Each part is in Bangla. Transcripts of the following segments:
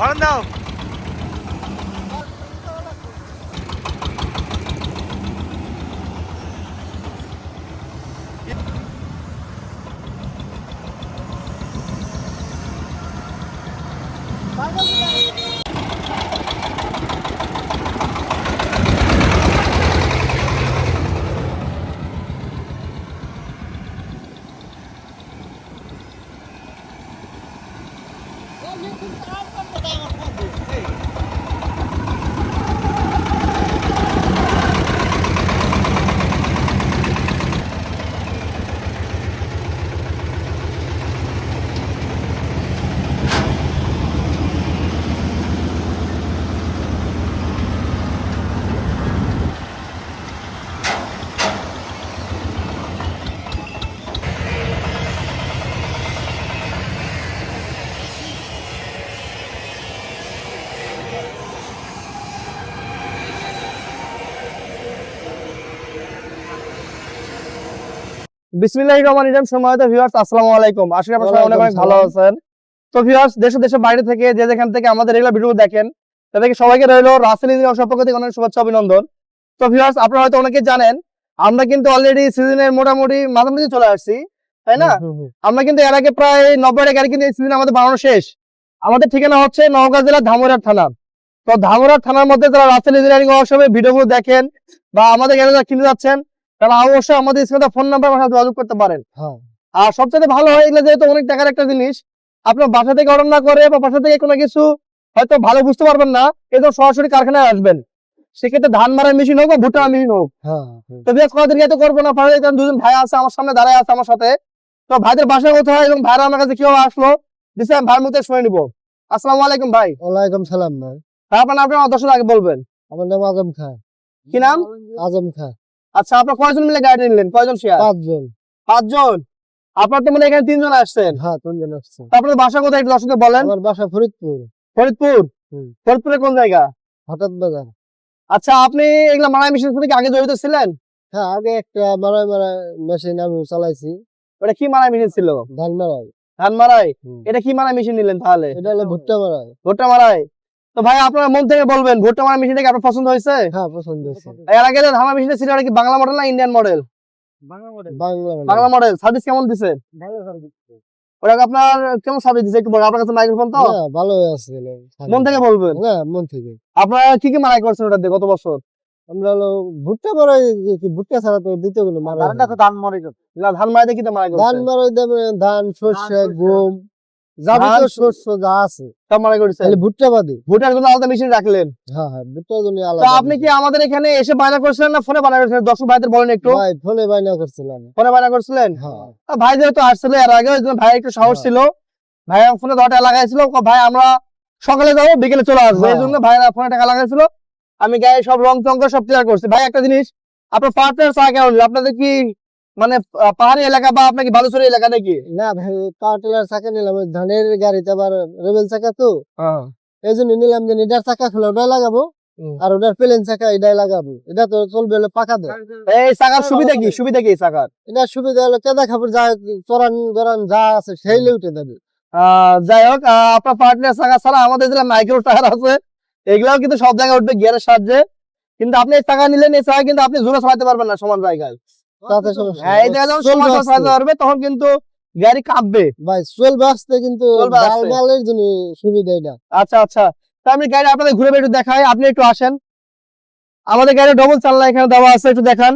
Arnav. Thank you. Thank you. বিসমিল্লাহির রহমানির রহিম সম্মানিত ভিউয়ার্স আসসালামু আলাইকুম। আশা করি আপনারা অনেক অনেক ভালো আছেন। তো ভিউয়ার্স দেশে দেশে বাইরে থেকে যে যেখান থেকে আমাদের এগুলো ভিডিও দেখেন তাদেরকে সবাইকে রইল রাসেল ইঞ্জিনিয়ার সম্পর্ক থেকে অনেক শুভেচ্ছা অভিনন্দন। তো ভিউয়ার্স আপনারা হয়তো অনেকে জানেন আমরা কিন্তু অলরেডি সিজনের মোটামুটি মাঝামাঝি চলে আসছি তাই না? আমরা কিন্তু এর আগে প্রায় নব্বইটা গাড়ি কিন্তু এই সিজন আমাদের বানানো শেষ। আমাদের ঠিকানা হচ্ছে নওগাঁ জেলার ধামরাট থানা। তো ধামরাট থানার মধ্যে যারা রাসেল ইঞ্জিনিয়ারিং ওয়ার্কশপে ভিডিওগুলো দেখেন বা আমাদের গাড়ি যারা কিনে যাচ্ছেন তারা অবশ্যই আমাদের স্ক্রিনে ফোন নাম্বার আমার সাথে যোগাযোগ করতে পারেন। হ্যাঁ। আর সবচেয়ে ভালো হয় এগুলো যেহেতু অনেক টাকার একটা জিনিস আপনার বাসা থেকে অর্ডার না করে বা বাসা থেকে কোনো কিছু হয়তো ভালো বুঝতে পারবেন না এই তো সরাসরি কারখানায় আসবেন। সেক্ষেত্রে ধান মারার মেশিন হোক বা ভুট্টা মেশিন হোক। হ্যাঁ তো বেশ কদিন তো করব না পারে দুজন ভাই আছে আমার সামনে দাঁড়ায় আছে আমার সাথে। তো ভাইদের বাসা কোথায় এবং ভাইরা আমার কাছে কেউ আসলো দিচ্ছে আমি ভাইয়ের মধ্যে শুনে নিবো। আসসালামু আলাইকুম ভাই। ওয়ালাইকুম সালাম ভাই। ভাই আপনার নামটা আমার দর্শক আগে বলবেন। আমার নাম আজম খান কি নাম? আজম খান আচ্ছা আপনার কয়জন মিলে গাড়ি নিলেন? কয়জন শেয়ার? পাঁচজন। পাঁচজন? আপনার তো মানে এখানে তিনজন আসছেন। হ্যাঁ তিনজন আসছে তো আপনার বাসা কোথায় একটু দর্শকদের বলেন? আমার বাসা ফরিদপুর। ফরিদপুর? ফরিদপুরে কোন জায়গা? হঠাৎ বাজার। আচ্ছা আপনি এগুলা মারাই মেশিন থেকে আগে জড়িত ছিলেন? হ্যাঁ আগে একটা মারাই মারাই মেশিন আমি চালাইছি। ওটা কি মারাই মেশিন ছিল? ধান মারাই ধান মারাই এটা কি মারাই মেশিন নিলেন তাহলে? এটা হলো ভুট্টা মারাই ভুট্টা মারাই তো ভাই আপনার মন থেকে বলবেন ভুট্টা মারাই মেশিনটা কি আপনার পছন্দ হয়েছে? হ্যাঁ পছন্দ হয়েছে। এর আগে যে ধামা মেশিনটা ছিল ওটা কি বাংলা মডেল না Indian model Bangla Bangla model service কেমন দিছে? ওটা আপনার কেমন সার্ভিস দিছে? একটু বলেন আপনার কাছে মাইক্রোফোন তো? হ্যাঁ ভালো আছে মন থেকে বলবেন? হ্যাঁ মন থেকে। আপনারা কি কি মারাই করছেন ওটা দিয়ে গত বছর? আমরা হলো ভুট্টা ভুট্টা ছাড়া তো ধান মারাই না ধান মারাই দিয়ে কি মারাই ধান মারাই দেবে ধান শস্য গম। যাবতীয় ধান, শস্য যা আছে। সব মারাই করছেন। তাহলে ভুট্টা বাদে। ভুটার জন্য আলাদা মেশিন রাখলেন। হ্যাঁ হ্যাঁ ভুট্টার জন্য তো আপনি কি আমাদের এখানে এসে বায়না করছিলেন না? ফোনে বায়না করছিলেন? দর্শক ভাইদের বলেন একটু। ভাই ফোনে বাইনা করছিলাম। ফোনে বায়না করছিলেন? হ্যাঁ। ভাই যেহেতু আসছিল এর আগে ওই জন্য ভাই একটু সাহস হ্যাঁ। ছিল। ভাই ফোনে লাগাইছিল। ভাই আমরা সকালে যাব বিকেলে চলে আসব। এই। জন্য ভাই ফোনে টাকা লাগাইছিল। আমি গায়ে সব রং চঙ্ক সব ক্লিয়ার করছি। ভাই একটা জিনিস আপনার পার্টনার চা কেমন? আপনাদের কি মানে পাহাড়ি এলাকা বা আপনার কি বালুচরি এলাকা নাকি? না ভাই পাওয়ার টিলার চাকা নিলাম ধানের গাড়িতে আবার রেবেল চাকা তো। হ্যাঁ। এই জন্য নিলাম যে এটার চাকা খোলা ওটাই লাগাবো আর ওটার প্লেন চাকা এটাই লাগাবো। এটা তো চলবে হলো পাকা দেয় এই চাকার সুবিধা কি? সুবিধা কি চাকার? এটা সুবিধা হলো কেদা খাবার যা চরান গরান যা আছে সেই উঠে দেবে। যাই হোক আপনার পার্টনার চাকা ছাড়া আমাদের যে মাইক্রো টায়ার আছে। এগুলাও কিন্তু সব জায়গায় উঠবে গিয়ারের সাহায্যে। কিন্তু আপনি এই চাকা নিলেন এই চাকা কিন্তু আপনি জোরে চালাতে পারবেন না সমান জায়গায়। তাতে সমস্যা এই জায়গায় যখন চলবে সমান আস্তে। তখন কিন্তু গাড়ি কাঁপবে। ভাই চলবে আসতে কিন্তু চলবে জন্য সুবিধা এটা। আচ্ছা আচ্ছা। তা আমি গাড়ি আপনাদের ঘুরে একটু দেখাই আপনি একটু আসেন। আমাদের গাড়ি ডবল চালনা এখানে দেওয়া আছে একটু দেখান।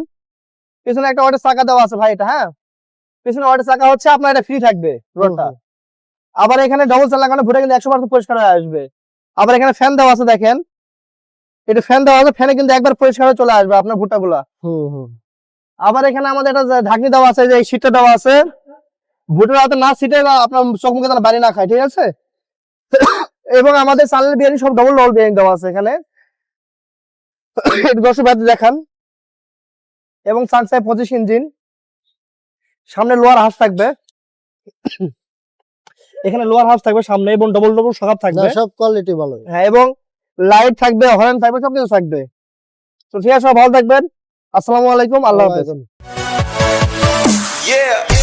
পিছনে একটা ওয়াটের চাকা দেওয়া আছে ভাই এটা হ্যাঁ? পিছনে ওয়াটের চাকা হচ্ছে আপনার এটা ফ্রি থাকবে রোডটা আবার এখানে ডবল চালনা কারণে ভুটে কিন্তু একশো পার্সেন্ট পরিষ্কার হয়ে আসবে। আবার এখানে ফ্যান দেওয়া আছে দেখেন। এটা ফ্যান দেওয়া আছে ফ্যানে কিন্তু একবার পরিষ্কার হয়ে চলে আসবে আপনার ভুট্টা গুলা হুম হুম। আবার এখানে আমাদের একটা ঢাকনি দেওয়া আছে যে সিটটা দেওয়া আছে ভুটের হাতে না সিটে আপনার চোখ মুখে বাড়ি না খায় ঠিক আছে? এবং আমাদের চালের বিরিয়ানি সব ডবল ডবল বিরিয়ানি দেওয়া আছে এখানে। দর্শক ভাইদের দেখান। এবং সানসাই পঁচিশ ইঞ্জিন। সামনে লোয়ার হাউস থাকবে। এখানে লোয়ার হাউস থাকবে সামনে এবং ডবল ডবল সকাপ থাকবে। সব কোয়ালিটি ভালো হ্যাঁ এবং লাইট থাকবে হরেন থাকবে সব কিছু থাকবে। তো ঠিক আছে সব ভালো থাকবেন। আসসালামু আলাইকুম আল্লাহ হাফেজ ওয়ালাইকুম Yeah.